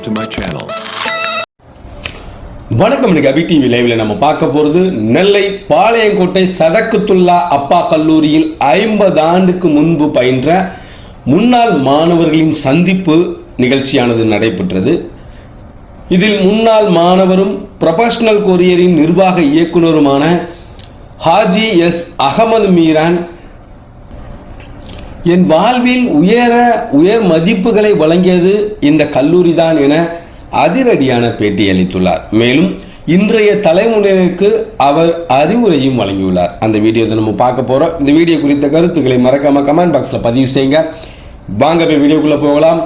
subscribe to my channel. வணக்கம் இன்னைக்கு அபி TV லைவ்ல நம்ம பார்க்க போகிறது நெல்லை பாளையங்கோட்டை சதக்குத்துல்லா அப்பா கல்லூரியில் ஐம்பது ஆண்டுக்கு முன்பு பயின்ற முன்னாள் மாணவர்களின் சந்திப்பு நிகழ்ச்சியானது நடைபெற்றது இதில் முன்னாள் மாணவரும் ப்ரொபஷனல் கொரியரின் நிர்வாக இயக்குனருமான ஹாஜி எஸ் அகமது மீரான் என் வாழ்வில் உயர உயர் மதிப்புகளை வழங்கியது இந்த கல்லூரி தான் என அதிரடியான பேட்டி அளித்துள்ளார். மேலும் இன்றைய தலைமுறையினருக்கு அவர் அறிவுரையும் வழங்கியுள்ளார். அந்த வீடியோவை நம்ம பார்க்க போகிறோம் இந்த வீடியோ குறித்த கருத்துக்களை மறக்காம கமெண்ட் பாக்ஸில் பதிவு செய்யுங்க. வாங்க போய் வீடியோக்குள்ளே போகலாம்.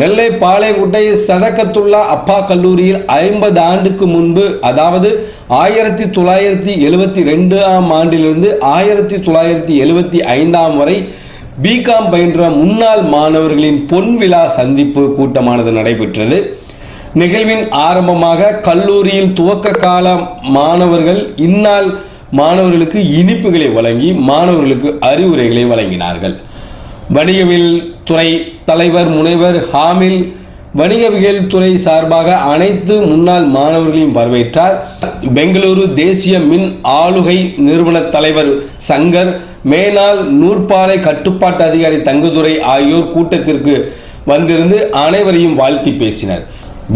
நெல்லை பாளையங்குட்டை சதக்கத்துள்ள அப்பா கல்லூரியில் ஐம்பது ஆண்டுக்கு முன்பு அதாவது ஆயிரத்தி தொள்ளாயிரத்தி எழுபத்தி ரெண்டாம் ஆண்டிலிருந்து ஆயிரத்தி தொள்ளாயிரத்தி எழுபத்தி ஐந்தாம் வரை பிகாம் பயின்ற முன்னாள் மாணவர்களின் பொன்விழா சந்திப்பு கூட்டமானது நடைபெற்றது. நிகழ்வின் ஆரம்பமாக கல்லூரியில் துவக்க கால மாணவர்கள் இந்நாள் மாணவர்களுக்கு இனிப்புகளை வழங்கி மாணவர்களுக்கு அறிவுரைகளை வழங்கினார்கள். வணிகவியல் துறை தலைவர் முனைவர் ஹாமில் வணிகவியல் துறை சார்பாக அனைத்து முன்னாள் மாணவர்களையும் வரவேற்றார். பெங்களூரு தேசிய மின் ஆளுகை நிறுவன தலைவர் சங்கர் மேனால் நூற்பாலை கட்டுப்பாட்டு அதிகாரி தங்கதுரை ஆகியோர் கூட்டத்திற்கு வந்திருந்து அனைவரையும் வாழ்த்தி பேசினர்.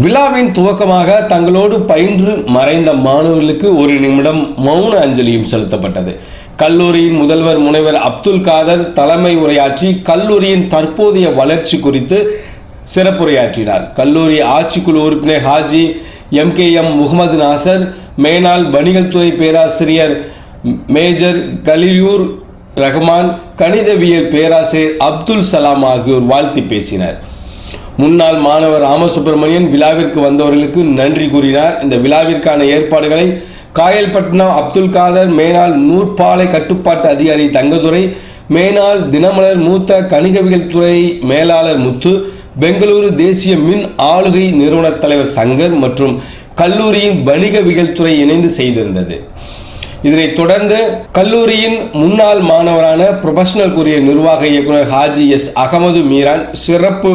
விழாவின் துவக்கமாக தங்களோடு பயின்று மறைந்த மாணவர்களுக்கு ஒரு நிமிடம் மௌன அஞ்சலியும் செலுத்தப்பட்டது. கல்லூரியின் முதல்வர் முனைவர் அப்துல் காதர் தலைமை உரையாற்றி கல்லூரியின் தற்போதைய வளர்ச்சி குறித்து சிறப்புரையாற்றினார். கல்லூரி ஆட்சிக்குழு உறுப்பினர் Haji M K M Mohamed Nasar மேனாள் வணிகத்துறை பேராசிரியர் மேஜர் கலியூர் ரஹ்மான் கணிதவியல் பேராசிரியர் அப்துல் சலாம் ஆகியோர் வாழ்த்தி பேசினர். முன்னாள் மாணவர் ராமசுப்பிரமணியன் விழாவிற்கு வந்தவர்களுக்கு நன்றி கூறினார். இந்த விழாவிற்கான ஏற்பாடுகளை காயல்பட்டினம் அப்துல் காதர் மேனால் நூற்பாலை கட்டுப்பாட்டு அதிகாரி தங்கதுரை மேனால் தினமலர் மூத்த கணிகவியல் துறை மேலாளர் முத்து பெங்களூரு தேசிய மின் ஆளுகை நிறுவன தலைவர் சங்கர் மற்றும் கல்லூரியின் வணிகவியல் துறை இணைந்து செய்திருந்தது. இதனைத் தொடர்ந்து கல்லூரியின் முன்னாள் மாணவரான ப்ரொபஷனல் கூறிய நிர்வாக இயக்குனர் ஹாஜி எஸ் அகமது மீரான் சிறப்பு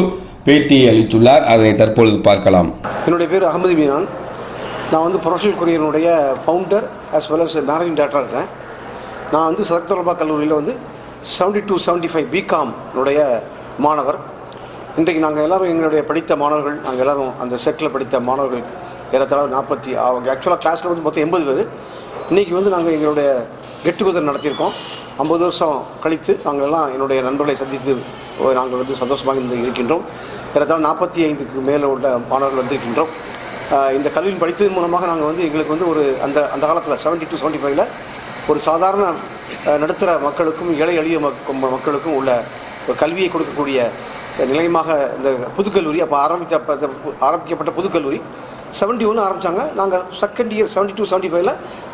பேட்டியை அளித்துள்ளார். அதனை தற்பொழுது பார்க்கலாம். என்னுடைய பேர் அகமது மீரான். நான் வந்து professional கொரியனுடைய founder as well as managing டேரக்டராக இருக்கிறேன். நான் வந்து சதக்தரபா கல்லூரியில் வந்து செவன்டி டூ செவன்டி ஃபைவ் பிகாம்னுடைய மாணவர். இன்றைக்கு நாங்கள் எல்லோரும் எங்களுடைய படித்த மாணவர்கள் நாங்கள் எல்லோரும் அந்த செட்டில் படித்த மாணவர்கள் ஏறத்தாழ நாற்பத்தி ஆக்சுவலாக கிளாஸில் வந்து மொத்தம் எண்பது பேர். இன்றைக்கி வந்து நாங்கள் எங்களுடைய கெட் டுகெதர் நடத்தியிருக்கோம். ஐம்பது வருஷம் கழித்து நாங்கள் எல்லாம் என்னுடைய நண்பர்களை சந்தித்து நாங்கள் வந்து சந்தோஷமாக இருந்து இருக்கின்றோம். ஏறத்தாழ நாற்பத்தி ஐந்துக்கு மேலே உள்ள மாணவர்கள் வந்திருக்கின்றோம் இந்த கல்வியில் படித்ததன் மூலமாக நாங்கள் வந்து எங்களுக்கு வந்து ஒரு அந்த அந்த காலத்தில் செவன்டி டு செவன்டி ஃபைவ்ல ஒரு சாதாரண நடுத்தர மக்களுக்கும் ஏழை எளிய மக்களுக்கும் உள்ள ஒரு கல்வியை கொடுக்கக்கூடிய நிலையமாக இந்த புதுக்கல்லூரி அப்போ ஆரம்பித்த பு- ஆரம்பிக்கப்பட்ட புதுக்கல்லூரி. செவன்ட்டி ஒன்று ஆரம்பித்தாங்க நாங்கள் second year seventy two seventy ஃபைவ்ல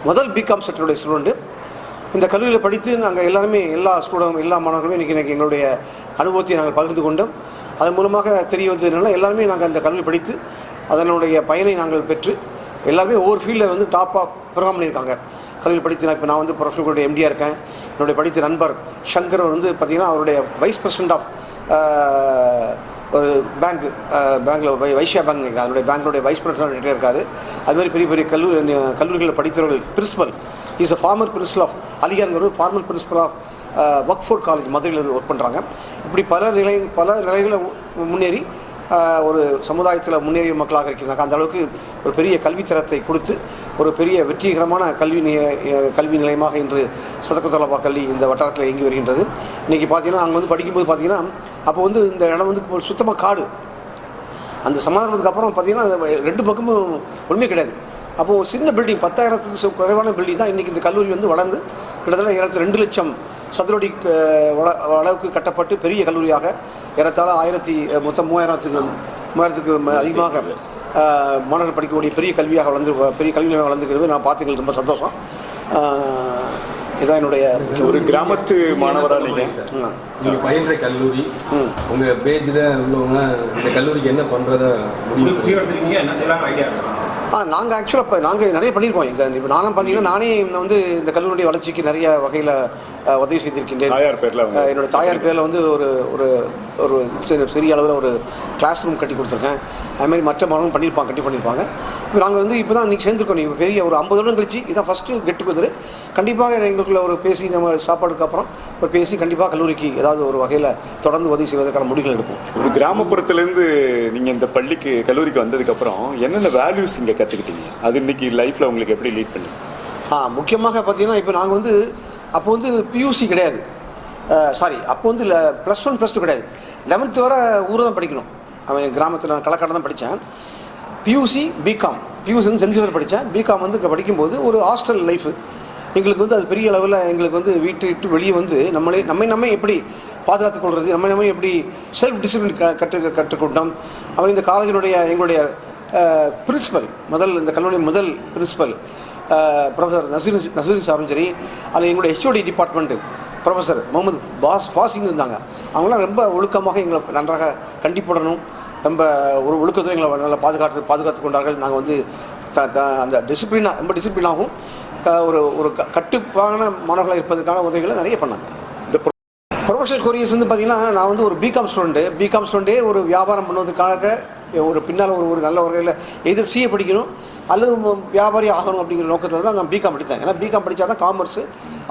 முதல் பிகாம் செட்டருடைய ஸ்டூடெண்ட்டு இந்த கல்லூரியில் படித்து நாங்கள் எல்லாருமே எல்லா ஸ்டூடெண்ட் எல்லா மாணவர்களுமே இன்றைக்கி எனக்கு எங்களுடைய அனுபவத்தை நாங்கள் பகிர்ந்து கொண்டோம். அதன் மூலமாக தெரிய வந்ததுனால எல்லாருமே நாங்கள் அந்த கல்வி படித்து அதனுடைய பயனை நாங்கள் பெற்று எல்லாருமே ஒவ்வொரு ஃபீல்டில் வந்து டாப்பாக பெர்ஃபார்ம் பண்ணியிருக்காங்க. கல்வியில் படித்து நான் இப்போ நான் வந்து ப்ரொஃபஷனல் எம்டியாக இருக்கேன். என்னுடைய படித்த நண்பர் சங்கர் வந்து பார்த்திங்கன்னா அவருடைய வைஸ் பிரசிடென்ட் ஆஃப் ஒரு பேங்க் பேங்க்கில் வை வைஷ்யா பேங்க் நினைக்கிறேன் அதனுடைய பேங்க்னுடைய வைஸ் பிரசிடென்ட் இருக்கார். அதுமாதிரி பெரிய பெரிய கல்லூரி கல்லூரிகளில் படித்தவர்கள் principal is a former principal of அலிகார்ங்கிற formal principal of work fort college மதுரையில் ஒர்க் பண்ணுறாங்க இப்படி பல நிலை பல நிலைகளில் முன்னேறி ஒரு சமுதாயத்தில் முன்னேறிய மக்களாக இருக்கிறாங்க. அந்த அளவுக்கு ஒரு பெரிய கல்வித்தரத்தை கொடுத்து ஒரு பெரிய வெற்றிகரமான கல்வி நிலைய கல்வி நிலையமாக இன்று சதக்கத்தலபா கல்வி இந்த வட்டாரத்தில் இயங்கி வருகின்றது. இன்றைக்கி பார்த்தீங்கன்னா அங்கே வந்து படிக்கும்போது பார்த்தீங்கன்னா அப்போ வந்து இந்த இடம் வந்து சுத்தமாக காடு. அந்த சமாதானத்துக்கு அப்புறம் பார்த்தீங்கன்னா ரெண்டு பக்கமும் ஒன்றுமே கிடையாது. அப்போது சின்ன பில்டிங் பத்தாயிரத்துக்கு சு- குறைவான பில்டிங் தான் இன்றைக்கி இந்த கல்லூரி வந்து வளர்ந்து கிட்டத்தட்ட இருபத்தி ரெண்டு லட்சம் சதுரடி வள- அளவுக்கு கட்டப்பட்டு பெரிய கல்லூரியாக ஏறத்தாழ ஆயிரத்தி மொத்தம் மூவாயிரத்துக்கு மூவாயிரத்துக்கு அதிகமாக மாணவர்கள் படிக்கக்கூடிய பெரிய கல்வியாக வளர்ந்து பெரிய கல்வி நிலையம் வளர்ந்துக்கிறது நான் பார்த்துக்கிறது ரொம்ப சந்தோஷம். இதான் என்னுடைய ஒரு கிராமத்து மாணவரா நீங்க? ம். நீங்க பயின்ற கல்லூரி ம். உங்க பேஜ்ல உள்ளவங்க இந்த கல்லூரிக்கு என்ன பண்றத முடிவு ஆ நாங்கள் ஆக்சுவலாக இப்போ நாங்கள் நிறைய பண்ணியிருக்கோம். எங்கள் இப்போ நானும் பார்த்தீங்கன்னா நானே வந்து இந்த கல்லூரியுடைய வளர்ச்சிக்கு நிறைய வகையில் உதவி செய்திருக்கின்றேன். தாயார் பேர்ல என்னோட தாயார் பேரில் வந்து ஒரு ஒரு ஒரு சிறு- சிறிய அளவில் ஒரு கிளாஸ் ரூம் கட்டி கொடுத்துருக்கேன். அது மாதிரி மற்ற மாணவர்கள் பண்ணியிருப்பாங்க கட்டி பண்ணியிருப்பாங்க இப்போ நாங்கள் வந்து இப்போ தான் இன்றைக்கி சேர்ந்துருக்கோம். நீங்கள் பெரிய ஒரு ஐம்பது வருடம் கழிச்சு இதான் ஃபஸ்ட்டு கெட் டுகெதர் கண்டிப்பாக எங்களுக்குள்ள ஒரு பேசி நம்ம சாப்பாடுக்கு அப்புறம் ஒரு பேசி கண்டிப்பாக கல்லூரிக்கு ஏதாவது ஒரு வகையில் தொடர்ந்து உதவி செய்வதற்கான முடிவுகள் எடுப்போம். ஒரு கிராமப்புறத்துலேருந்து நீங்கள் இந்த பள்ளிக்கு கல்லூரிக்கு வந்ததுக்கப்புறம் என்னென்ன வேல்யூஸ் இங்கே கற்றுக்கிட்டீங்க அது இன்னைக்கு லைஃப்பில் உங்களுக்கு எப்படி லீட் பண்ணி? ஆ முக்கியமாக பார்த்தீங்கன்னா இப்போ நாங்கள் வந்து அப்போ வந்து பியூசி கிடையாது. சாரி அப்போ வந்து ப்ளஸ் ஒன் ப்ளஸ் டூ கிடையாது. லெவன்த்து வர ஊர் தான் படிக்கணும். அவன் என் கிராமத்தில் நான் களக்காடு தான் படித்தேன் பியூசி பிகாம் பியூசி வந்து சென்சிவர் படித்தேன் பிகாம் வந்து இங்கே படிக்கும்போது ஒரு ஹாஸ்டல் லைஃபு எங்களுக்கு வந்து அது பெரிய அளவில் எங்களுக்கு வந்து வீட்டு விட்டு வெளியே வந்து நம்மளே நம்மை நம்ம எப்படி பாதுகாத்துக் கொள்வது நம்ம நம்ம எப்படி செல்ஃப் டிசிப்ளின் க கற்று கற்றுக்கொண்டோம். அவர் இந்த காலேஜினுடைய எங்களுடைய பிரின்சிபல் முதல் இந்த கல்லூரி முதல் பிரின்சிபல் ப்ரொஃபஸர் நசீர் நசீர் சாரும் சரி அது எங்களுடைய ஹெச்ஓடி டிபார்ட்மெண்ட்டு ப்ரொஃபஸர் முகமது பாஸ் பாசிங் இருந்தாங்க. அவங்களாம் ரொம்ப ஒழுக்கமாக எங்களை நன்றாக கண்டிப்புடனும் ரொம்ப ஒரு ஒழுக்கத்தில் எங்களை நல்லா பாதுகாத்து பாதுகாத்து கொண்டார்கள். நாங்கள் வந்து த த அந்த டிசிப்ளினாக ரொம்ப டிசிப்ளினாகவும் க ஒரு ஒரு க கட்டுப்பான மாணவர்களாக இருப்பதற்கான உதவிகளை நிறைய பண்ணாங்க. இந்த ப்ரொஃபஷனல் கொரியர்ஸ் வந்து பார்த்தீங்கன்னா நான் வந்து ஒரு பிகாம் ஸ்டூடெண்ட்டு பிகாம் ஸ்டூடெண்ட்டே ஒரு வியாபாரம் பண்ணுவதற்காக ஒரு பின்னால் ஒரு ஒரு நல்ல வகையில் எதிர் சிஏ படிக்கணும் அல்லது வியாபாரி ஆகணும் அப்படிங்கிற நோக்கத்தில் தான் நான் பிகாம் படித்தேன். ஏன்னா பிகாம் படித்தா தான் காமர்ஸ்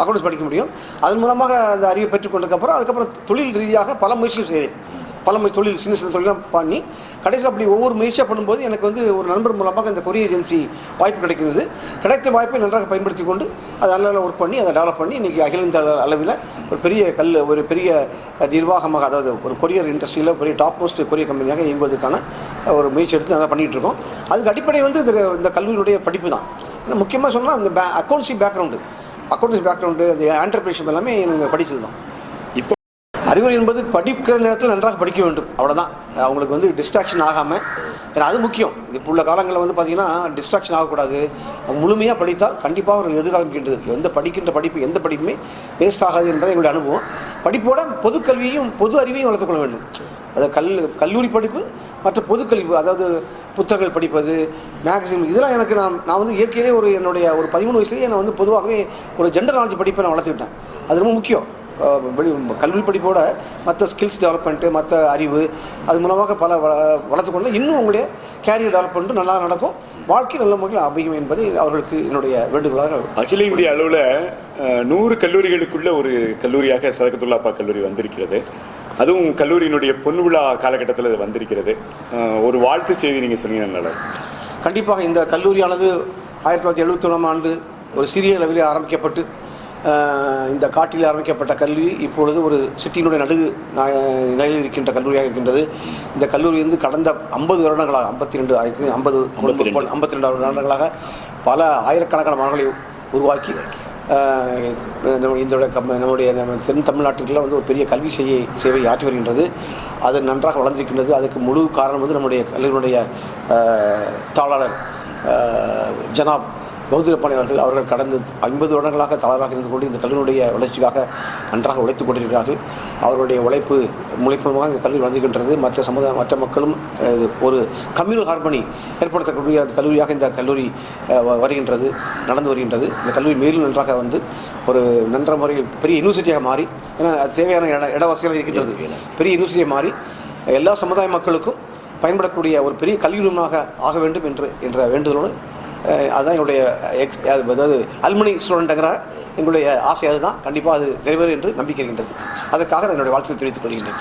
அக்கௌண்ட்ஸ் படிக்க முடியும். அதன் மூலமாக அந்த அறிவை பெற்றுக்கொண்டதுக்கப்புறம் அதுக்கப்புறம் தொழில் ரீதியாக பல முயற்சிகள் செய்தேன். பல தொழில் சின்ன சின்ன தொழிலாம் பண்ணி கடைசியில் அப்படி ஒவ்வொரு முயற்சியாக பண்ணும்போது எனக்கு வந்து ஒரு நண்பர் மூலமாக இந்த கொரிய ஏஜென்சி வாய்ப்பு கிடைக்கிறது. கிடைத்த வாய்ப்பை நன்றாக பயன்படுத்தி கொண்டு அதை நல்ல ஒர்க் பண்ணி அதை டெவலப் பண்ணி இன்றைக்கி அகில இந்திய அளவில் ஒரு பெரிய கல் ஒரு பெரிய நிர்வாகமாக அதாவது ஒரு கொரியர் இண்டஸ்ட்ரியில் பெரிய டாப் மோஸ்ட் கொரியர் கம்பெனியாக இயங்குவதற்கான ஒரு முயற்சி எடுத்து நல்லா பண்ணிகிட்டு இருக்கோம். அதுக்கு அடிப்படை வந்து இந்த இந்த கல்லூரியினுடைய படிப்பு தான். முக்கியமாக சொன்னால் இந்த பே அக்கௌண்ட்ஸி பேக்ரவுண்டு அக்கௌண்ட்ஸி பேக்ரவுண்டு அந்த ஆண்டர்பிரினர்ஷிப் எல்லாமே நாங்கள் படித்தது தான். அறிவுரை என்பது படிக்கிற நேரத்தில் நன்றாக படிக்க வேண்டும். அவ்வளோதான் அவங்களுக்கு வந்து டிஸ்ட்ராக்ஷன் ஆகாமல் ஏன்னா அது முக்கியம். இப்போ உள்ள காலங்களில் வந்து பார்த்தீங்கன்னா டிஸ்ட்ராக்ஷன் ஆகக்கூடாது. முழுமையாக படித்தால் கண்டிப்பாக அவர்கள் எதிர்காலம் கேட்டது எந்த படிக்கின்ற படிப்பு எந்த படிப்புமே வேஸ்ட் ஆகாது என்பது எங்களுடைய அனுபவம். படிப்போட பொது கல்வியையும் பொது அறிவையும் வளர்த்துக்கொள்ள வேண்டும். அது கல் கல்லூரி படிப்பு மற்ற பொதுக்கல்வி அதாவது புத்தகங்கள் படிப்பது மேகசின் இதெல்லாம் எனக்கு நான் நான் வந்து இயற்கையிலே ஒரு என்னுடைய ஒரு பதிமூணு வயசுலேயே நான் வந்து பொதுவாகவே ஒரு ஜெண்டர் நாலேஜ் படிப்பை நான் வளர்த்துக்கிட்டேன். அது ரொம்ப முக்கியம். கல்வி படிப்போட மற்ற ஸ்கில்ஸ் டெவலப்மெண்ட்டு மற்ற அறிவு அது மூலமாக பல வ வளர்த்துக்கொண்டு இன்னும் உங்களுடைய கேரியர் டெவலப்மெண்ட்டு நல்லா நடக்கும். வாழ்க்கை நல்ல முறையில் அமையும் என்பதை அவர்களுக்கு என்னுடைய வேண்டுகோளாக அகில இந்திய அளவில் நூறு கல்லூரிகளுக்குள்ள ஒரு கல்லூரியாக சதகத்துல்லாப்பா கல்லூரி வந்திருக்கிறது. அதுவும் கல்லூரியினுடைய பொன் விழா காலகட்டத்தில் இது வந்திருக்கிறது. ஒரு வாழ்த்து செய்தி நீங்கள் சொன்னீங்கன்னா. கண்டிப்பாக இந்த கல்லூரியானது ஆயிரத்தி தொள்ளாயிரத்தி எழுபத்தி ஆண்டு ஒரு சிறிய அளவிலே ஆரம்பிக்கப்பட்டு இந்த காட்டில் ஆரம்பிக்கப்பட்ட கல்வி இப்பொழுது ஒரு சிட்டியினுடைய நடு நிலையில் இருக்கின்ற கல்லூரியாக இருக்கின்றது. இந்த கல்லூரி வந்து கடந்த ஐம்பது வருடங்களாக ஐம்பத்தி ரெண்டு ஆயிரத்தி ஐம்பது ஐம்பத்தி ரெண்டு வருடங்களாக பல ஆயிரக்கணக்கான மாணவர்களை உருவாக்கி இந்த கம் நம்முடைய நம்ம தென் தமிழ்நாட்டில் வந்து ஒரு பெரிய கல்வி செய்ய சேவை ஆற்றி வருகின்றது. அது நன்றாக வளர்ந்திருக்கின்றது. அதுக்கு முழு காரணம் வந்து நம்முடைய கல்லூரியினுடைய தாளாளர் ஜனாப் பௌத்திரப்பாணி அவர்கள் அவர்கள் கடந்த ஐம்பது வருடங்களாக தளராக இருந்து கொண்டு இந்த கல்வியினுடைய வளர்ச்சிக்காக நன்றாக உழைத்துக் கொண்டிருக்கிறார்கள். அவருடைய உழைப்பு மூலியமாக இந்த கல்வி வளர்ந்துகின்றது. மற்ற சமுதாய மற்ற மக்களும் ஒரு கம்யூனல் ஹார்மனி ஏற்படுத்தக்கூடிய அந்த கல்லூரியாக இந்த கல்லூரி வ- வருகின்றது நடந்து வருகின்றது. இந்த கல்லூரி மேலும் நன்றாக வந்து ஒரு நன்ற முறையில் பெரிய யூனிவர்சிட்டியாக மாறி ஏன்னா தேவையான இட இட இருக்கின்றது. பெரிய யூனிவர்சிட்டியாக மாறி எல்லா சமுதாய மக்களுக்கும் பயன்படக்கூடிய ஒரு பெரிய கல்வி நிறுவனமாக ஆக வேண்டும் என்று என்ற வேண்டுதலோடு அதுதான் என்னுடைய எக்ஸ் அதாவது அல்மனி ஸ்டூடெண்ட்டுங்கிற எங்களுடைய ஆசை அதுதான். கண்டிப்பாக அது நிறைவேறும் என்று நம்பிக்கை இருக்கின்றது அதற்காக நான் என்னுடைய வாழ்த்துக்கள் தெரிவித்துக் கொள்கின்றேன்.